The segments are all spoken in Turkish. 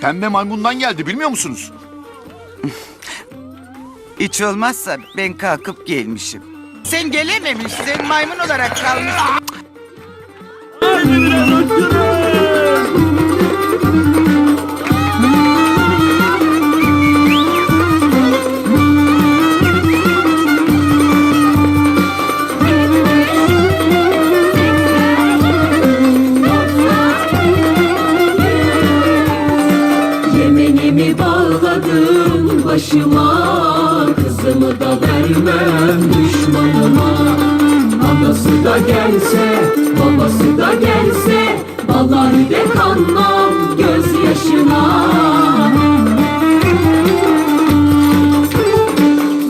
Pembe maymundan geldi bilmiyor musunuz? Hiç olmazsa ben kalkıp gelmişim. Sen gelememişsin maymun olarak kalmışsın. Başıma Kızımı da vermem düşmanıma. Anası da gelse, babası da gelse Vallahi de kanmam gözyaşına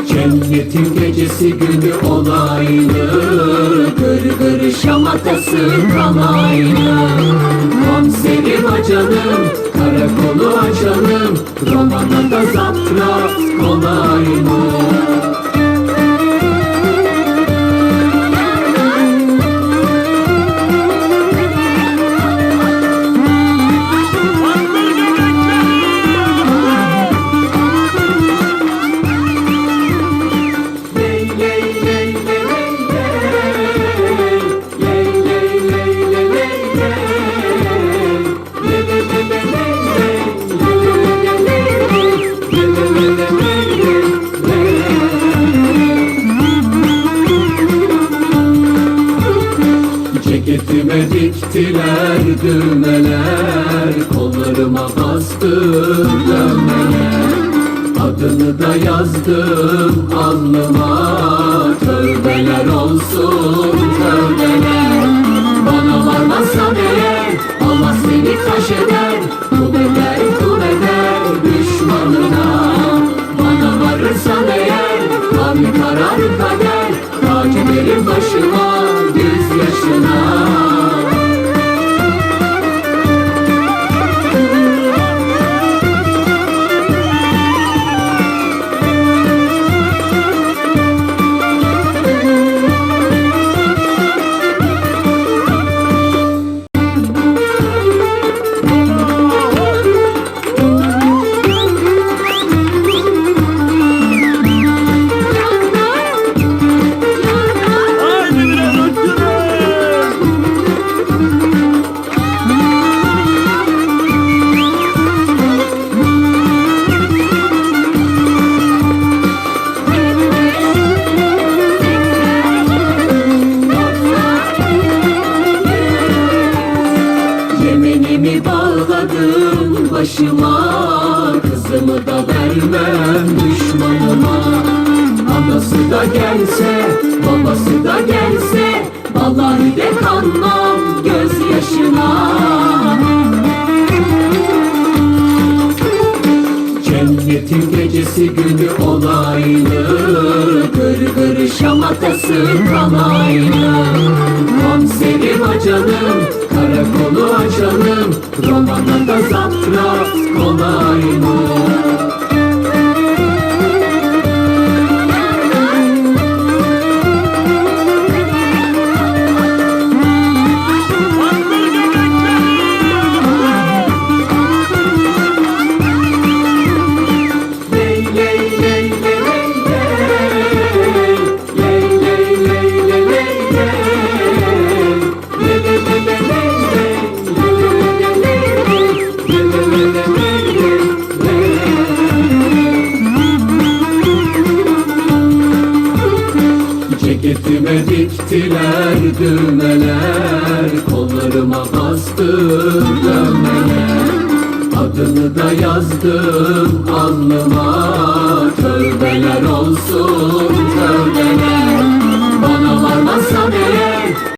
Cennetin gecesi günü olaylı Gır gır şamatası kalaylı. Konserim açalım, karakolu açalım Romanı da zaptrat Ceketime diktiler düğmeler Kollarıma bastım dönmeler Adını da yazdım alnıma Tövbeler olsun tövbeler Bana varırsan eğer Tabi karar kader Tac ederim başıma Yüz yaşına vermem düşmanıma. Anası da gelse, babası da gelse Vallahi de kanmam gözyaşına. Cennetin gecesi günü olaylı Gır gır şamatası kalaylı. Konserim açalım, karakolu açalım Romana da zaptrat kolay mı? Ceketime diktiler düğmeler Kollarıma bastım dönmeler Adını da yazdım alnıma Tövbeler olsun